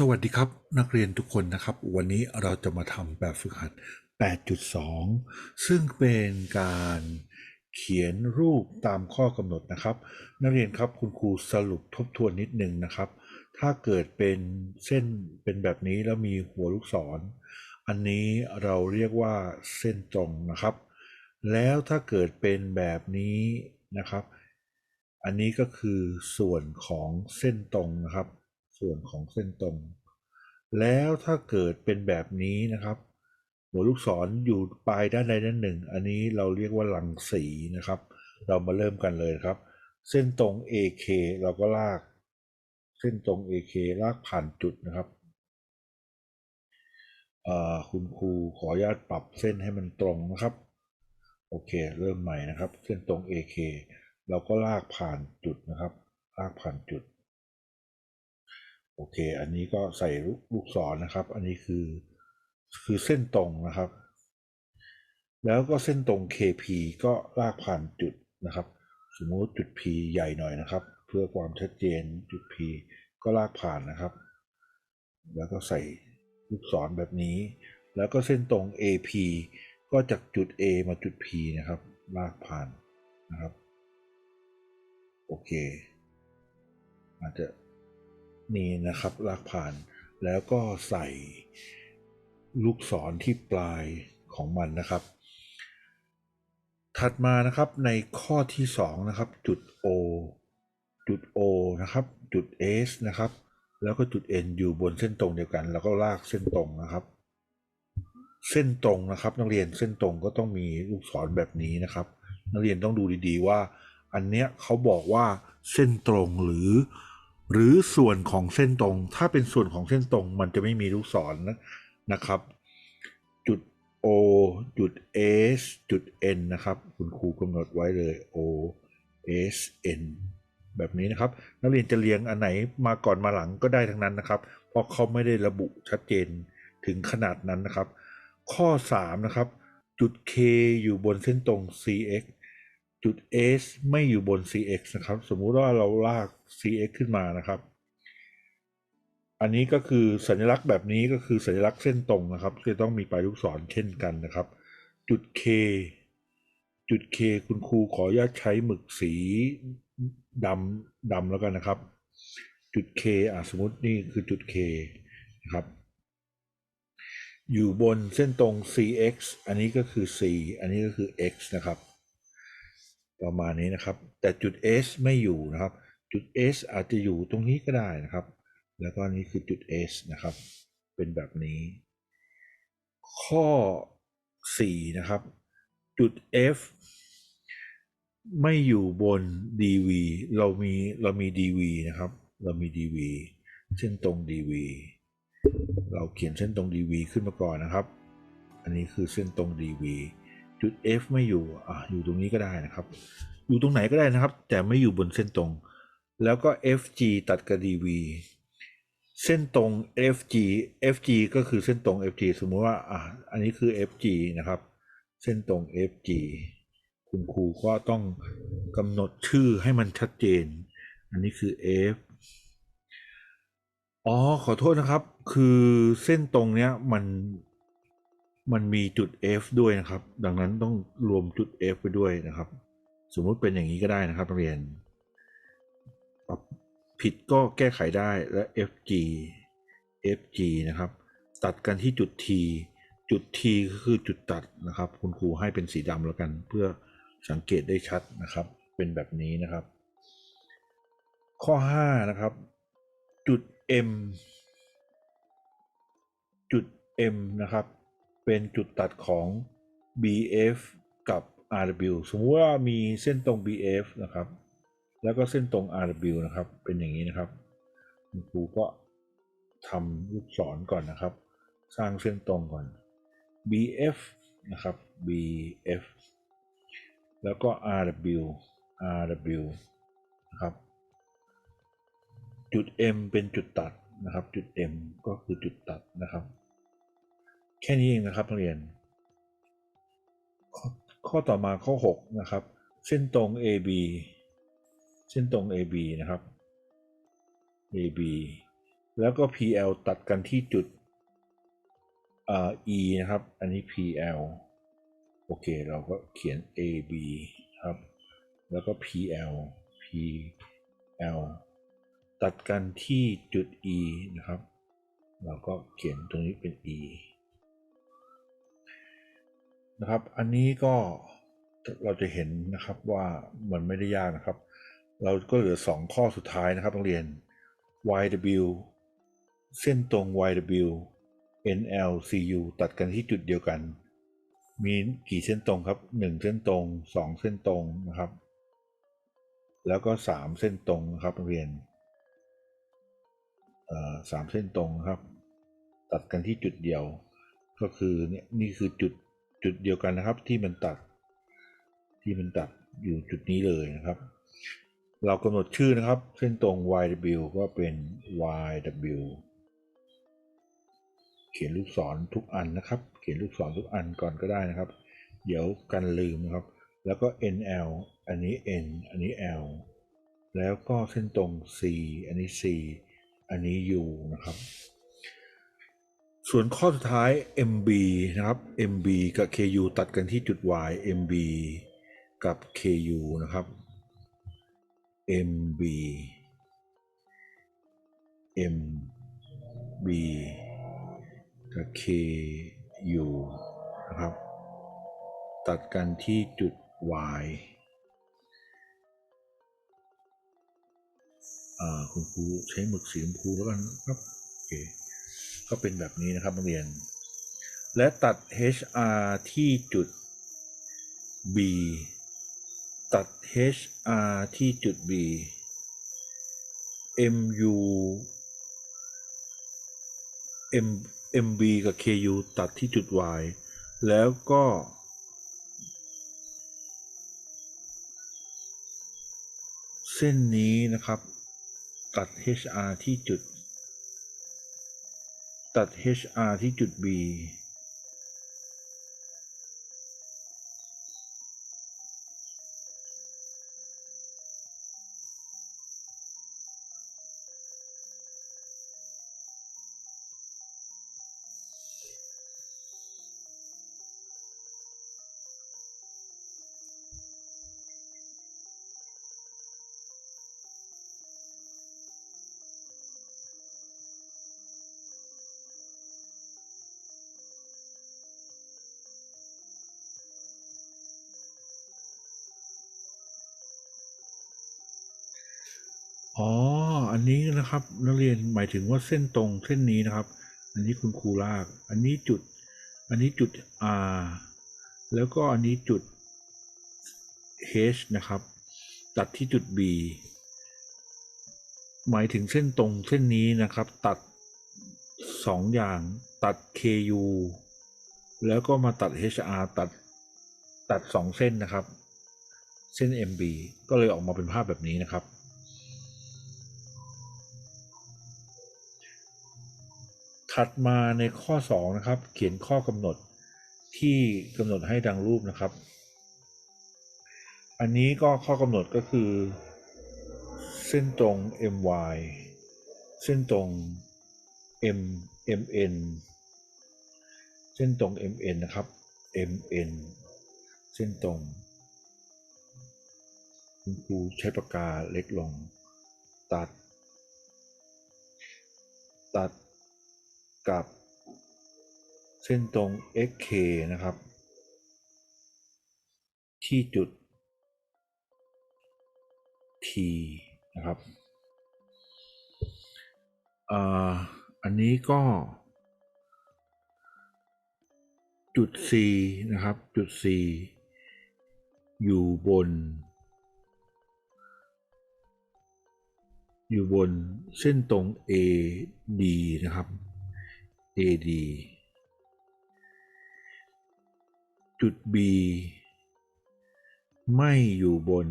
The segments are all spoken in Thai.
สวัสดีครับนักเรียนทุกคนนะครับ วันนี้เราจะมาทำแบบฝึกหัด 8.2 ซึ่งเป็นการเขียนรูปตามข้อกำหนดนะครับ นักเรียนครับคุณครูสรุปทบทวนนิดนึงนะครับ ถ้าเกิดเป็นเส้นเป็นแบบนี้แล้วมีหัวลูกศร อันนี้เราเรียกว่าเส้นตรงนะครับ แล้วถ้าเกิดเป็นแบบนี้นะครับ อันนี้ก็คือส่วนของเส้นตรงนะครับ ส่วนของเส้นตรง แล้วถ้าเกิดเป็นแบบนี้นะครับ หัวลูกศรอยู่ปลายด้านใดด้านหนึ่ง อันนี้เราเรียกว่ารังสีนะครับ เรามาเริ่มกันเลยครับ เส้นตรง AK เราก็ลาก เส้นตรง AK ลากผ่านจุดนะครับคุณครูขออนุญาตปรับเส้นให้มันตรงนะครับ โอเค เริ่มใหม่นะครับ เส้นตรง AK เราก็ลากผ่านจุดนะครับ ลากผ่านจุด โอเค อันนี้ก็ใส่ลูกศรนะครับ อันนี้คือคือเส้นตรงนะครับ แล้วก็เส้นตรง KP ก็ลากผ่านจุดนะครับ สมมุติจุด P ใหญ่หน่อยนะครับ เพื่อความชัดเจนจุด P ก็ลากผ่านนะครับ แล้วก็ใส่ลูกศรแบบนี้ แล้วก็เส้นตรง AP ก็จากจุด A มาจุด P นะครับ ลากผ่านนะครับ โอเค อาจจะ นี่นะครับลากผ่าน แล้วก็ใส่ลูกศรที่ปลายของมันนะครับ ถัดมานะครับในข้อที่ 2 นะครับ จุด O จุด O นะครับ จุด S นะครับ แล้วก็จุด N อยู่บนเส้นตรงเดียวกัน แล้วก็ลากเส้นตรงนะครับ เส้นตรงนะครับ นักเรียนเส้นตรงก็ต้องมีลูกศรแบบนี้นะครับ นักเรียนต้องดูดีๆว่า อันเนี้ยเขาบอกว่าเส้นตรงหรือ หรือส่วนของเส้นตรง ถ้าเป็นส่วนของเส้นตรง มันจะไม่มีลูกศรนะนะครับ จุด O จุด S จุด N นะครับ คุณครูกำหนดไว้เลย O S N แบบนี้นะครับ นักเรียนจะเรียงอันไหนมาก่อนมาหลังก็ได้ทั้งนั้นนะครับ เพราะเขาไม่ได้ระบุชัดเจนถึงขนาดนั้นนะครับ ข้อ 3 นะครับ จุด K อยู่บนเส้นตรง CX จุด S ไม่อยู่บน CX นะครับ สมมุติว่าเราลาก CX ขึ้นมานะครับ อันนี้ก็คือสัญลักษณ์แบบนี้ก็คือสัญลักษณ์เส้นตรงนะครับจะต้องมีปลายลูกศรเช่นกันนะครับ จุด K จุด K คุณครูขออนุญาตใช้หมึกสีดำดำแล้วกันนะครับ จุด K อะสมมตินี่คือจุด K นะครับ อยู่บนเส้นตรง CX อันนี้ก็คือ C อันนี้ก็คือ X นะครับ ประมาณนี้นะครับ แต่จุด S ไม่อยู่นะครับ จุด S อาจจะอยู่ตรงนี้ก็ได้นะครับ แล้วก็นี่คือจุด S นะครับ เป็นแบบนี้ ข้อ 4 นะครับ จุด F ไม่อยู่บน DV เรามีเรามี DV นะครับ เรามี DV เส้นตรง DV เราเขียนเส้นตรง DV ขึ้นมาก่อนนะครับ อันนี้คือเส้นตรง DV จุด F ไม่อยู่อะอยู่ตรงนี้ก็ได้นะครับ อยู่ตรงไหนก็ได้นะครับ แต่ไม่อยู่บนเส้นตรง แล้วก็ FG ตัดกับ DV เส้นตรง FG FG ก็คือเส้นตรง FG สมมติว่าอะอันนี้คือ FG นะครับ เส้นตรง FG คุณครูก็ต้องกำหนดชื่อให้มันชัดเจน อันนี้คือ F อ๋อ ขอโทษนะครับ คือเส้นตรงเนี้ยมัน มันมีจุด F ด้วยนะครับ ดังนั้นต้องรวมจุด F ไปด้วยนะครับ สมมุติเป็นอย่างนี้ก็ได้นะครับนักเรียน ผิดก็แก้ไขได้และ FG FG นะครับ ตัดกันที่จุด T จุด T ก็คือจุดตัดนะครับ คุณครูให้เป็นสีดำแล้วกัน เพื่อสังเกตได้ชัดนะครับ เป็นแบบนี้นะครับ ข้อ 5 นะครับ จุด M จุด M นะครับ เป็นจุดตัดของ BF กับ RW สมมติว่ามีเส้นตรง BF นะครับ แล้วก็เส้นตรง RW นะครับ เป็นอย่างนี้นะครับคุณครูก็ทำลูกศรก่อนนะครับ สร้างเส้นตรงก่อน BF นะครับ BF แล้วก็ RW RW นะครับ จุด M เป็นจุดตัดนะครับ จุด M ก็คือจุดตัดนะครับ ค่นี้เองนะครับนักเรียนข้อข้อต่อมาข้อ 6 นะครับ เส้นตรง AB เส้นตรง AB นะครับ AB แล้วก็ PL ตัดกันที่จุด E นะครับ อันนี้ PL โอเค เราก็เขียน AB ครับ แล้วก็ PL PL ตัดกันที่จุด E นะครับ เราก็เขียนตรงนี้เป็น E นะครับ อันนี้ก็เราจะเห็นนะครับว่ามันไม่ได้ยากนะครับ เราก็เหลือ 2 ข้อสุดท้ายนะครับนักเรียน YW เส้นตรง YW NL CU ตัดกันที่จุดเดียวกัน มีกี่เส้นตรงครับ 1 เส้นตรง 2 เส้นตรงนะครับ แล้วก็ 3 เส้นตรงนะครับนักเรียนสามเส้นตรงนะครับ ตัดกันที่จุดเดียว ก็คือเนี่ยนี่คือจุด จุดเดียวกันนะครับที่มันตัด ที่มันตัดอยู่จุดนี้เลยนะครับ เรากำหนดชื่อนะครับ เส้นตรง YW ก็เป็น YW เขียนลูกศรทุกอันนะครับ เขียนลูกศรทุกอันก่อนก็ได้นะครับ เดี๋ยวกันลืมนะครับ แล้วก็ NL อันนี้ N อันนี้ L แล้วก็เส้นตรง C อันนี้ C อันนี้ U นะครับ ส่วนข้อสุดท้าย MB นะครับ MB กับ KU ตัดกันที่จุด Y MB กับ KU นะครับ MB MB กับ KU นะครับ ตัดกันที่จุด Y อ่าคุณครูใช้หมึกสีชมพูแล้วกันครับ โอเค ก็เป็นแบบนี้นะครับนักเรียน และตัด HR ที่จุด B ตัด HR ที่จุด B MU M MB กับ KU ตัดที่จุด Y แล้วก็ เส้นนี้นะครับ ตัด HR ที่จุด ตัด HR ที่จุด B อ๋อ อันนี้นะครับ นักเรียนหมายถึงว่าเส้นตรงเส้นนี้นะครับ อันนี้คุณครูลาก อันนี้จุด อันนี้จุด R แล้วก็อันนี้จุด H นะครับ ตัดที่จุด B หมายถึงเส้นตรงเส้นนี้นะครับ ตัดสองอย่างตัด KU แล้วก็มาตัด HR ตัดตัดสองเส้นนะครับ เส้น MB ก็เลยออกมาเป็นภาพแบบนี้นะครับ ถัดมาในข้อ 2 นะครับ เขียนข้อกำหนดที่กำหนดให้ดังรูปนะครับ อันนี้ก็ข้อกำหนดก็คือ เส้นตรง my เส้นตรง m mn เส้นตรง mn นะครับ mn เส้นตรงคุณครูใช้ปากกาเล็กลง ตัด ตัด กับเส้นตรง xk นะครับ ที่จุด t นะครับอันนี้ก็จุด c นะครับ จุด c อยู่บน อยู่บนเส้นตรง AD นะครับ AD จุด B ไม่อยู่บน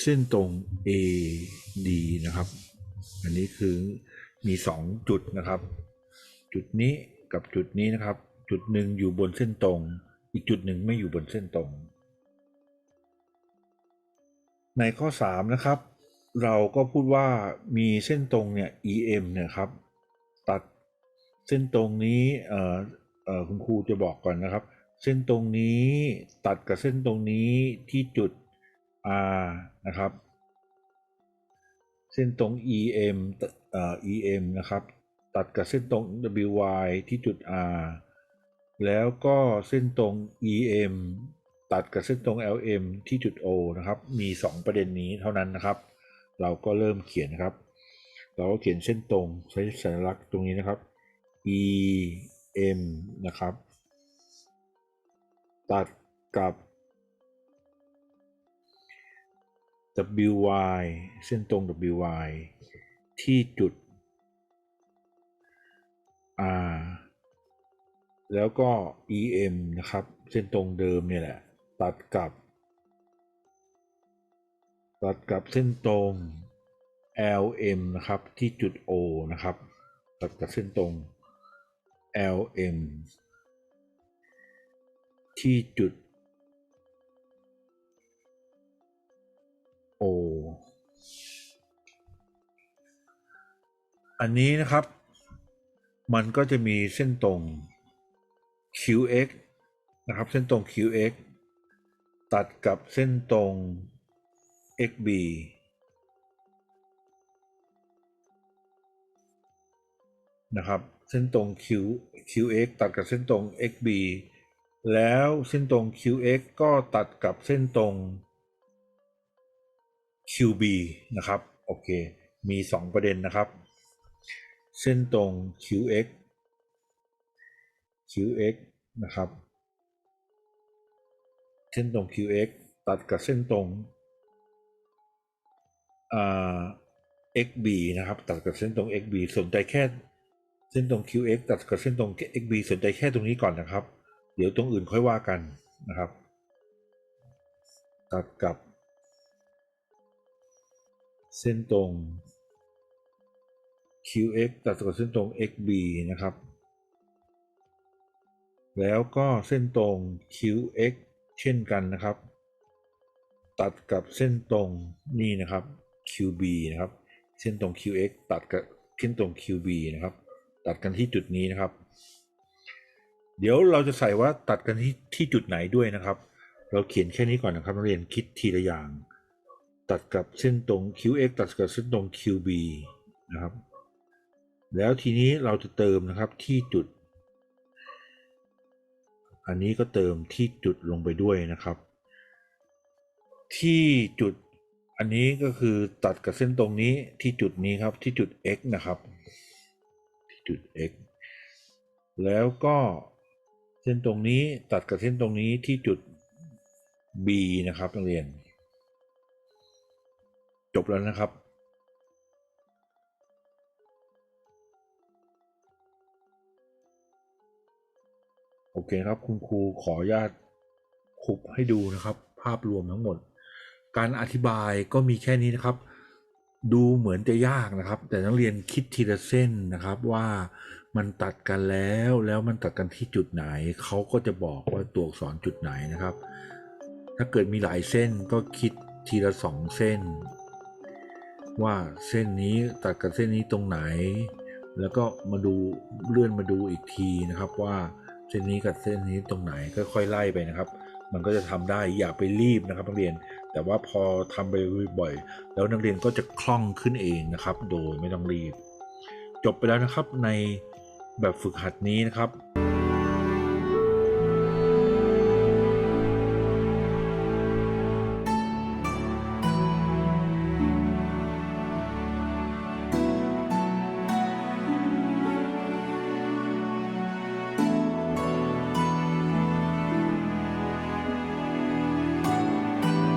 เส้นตรง AD นะครับ อันนี้คือมีสองจุดนะครับ จุดนี้กับจุดนี้นะครับ จุดหนึ่งอยู่บนเส้นตรง อีกจุดหนึ่งไม่อยู่บนเส้นตรง ในข้อ 3 นะครับ เราก็พูดว่ามีเส้นตรงเนี่ย EM เนี่ยครับ ตัดเส้นตรงนี้เอ่อเอ่อคุณครูจะบอกก่อนนะครับ เส้นตรงนี้ตัดกับเส้นตรงนี้ที่จุด R นะครับ เส้นตรง EM เอ่อ EM นะครับ ตัดกับเส้นตรง WY ที่จุด R แล้วก็เส้นตรง EM ตัดกับเส้นตรง LM ที่จุด O นะครับ มี 2 ประเด็นนี้เท่านั้นนะครับ เราก็เริ่มเขียนนะครับ เราก็เขียนเส้นตรงใช้สัญลักษณ์ตรงนี้นะครับ EM นะครับ ตัดกับ WY เส้นตรง WY ที่จุด R แล้วก็ EM นะครับ เส้นตรงเดิมเนี่ยแหละ ตัดกับ ตัดกับเส้นตรง LM นะครับที่จุด O นะครับ ตัดกับเส้นตรง LM ที่จุด O อันนี้นะครับ มันก็จะมีเส้นตรง QX นะครับ เส้นตรง QX ตัดกับเส้นตรง XB นะครับเส้นตรง Q QX ตัดกับเส้นตรง XB แล้วเส้นตรง QX ก็ตัดกับเส้นตรง QB นะครับ โอเค มี 2 ประเด็นนะครับ เส้นตรง QX QX นะครับ เส้นตรง QX ตัดกับเส้นตรง XB นะครับ ตัดกับเส้นตรง XB สนใจแค่เส้นตรง QX ตัดกับเส้นตรง XB สนใจแค่ตรงนี้ก่อนนะครับ เดี๋ยวตรงอื่นค่อยว่ากันนะครับ ตัดกับ เส้นตรง QX ตัดกับเส้นตรง XB นะครับ แล้วก็เส้นตรง QX เช่นกันนะครับ ตัดกับเส้นตรงนี่นะครับ QB นะครับ เส้นตรง QX ตัดกับเส้นตรง QB นะครับ ตัดกันที่จุดนี้นะครับ เดี๋ยวเราจะใส่ว่าตัดกันที่ที่จุดไหนด้วยนะครับ เราเขียนแค่นี้ก่อนนะครับนักเรียนคิดทีละอย่าง ตัดกับเส้นตรง QX ตัดกับเส้นตรง QB นะครับ แล้วทีนี้เราจะเติมนะครับที่จุด อันนี้ก็เติมที่จุดลงไปด้วยนะครับ ที่จุด อันนี้ก็คือตัดกับเส้นตรงนี้ที่จุดนี้ครับที่จุด x นะครับที่จุด x แล้วก็เส้นตรงนี้ตัดกับเส้นตรงนี้ที่จุด b นะครับนักเรียน จบแล้วนะครับโอเคครับคุณครูขออนุญาตคุบให้ดูนะครับ ภาพรวมทั้งหมด การอธิบายก็มีแค่นี้นะครับ ดูเหมือนจะยากนะครับ แต่นักเรียนคิดทีละเส้นนะครับว่ามันตัดกันแล้วแล้วมันตัดกันที่จุดไหน เขาก็จะบอกว่าตัวอักษรจุดไหนนะครับ ถ้าเกิดมีหลายเส้นก็คิดทีละสองเส้น ว่าเส้นนี้ตัดกับเส้นนี้ตรงไหน แล้วก็มาดูเลื่อนมาดูอีกทีนะครับว่าเส้นนี้กับเส้นนี้ตรงไหนค่อยๆไล่ไปนะครับ มันก็จะทำได้อย่าไปรีบนะครับนักเรียน แต่ว่าพอทำไปบ่อยๆแล้วนักเรียนก็จะคล่องขึ้นเองนะครับ โดยไม่ต้องรีบ จบไปแล้วนะครับในแบบฝึกหัดนี้นะครับ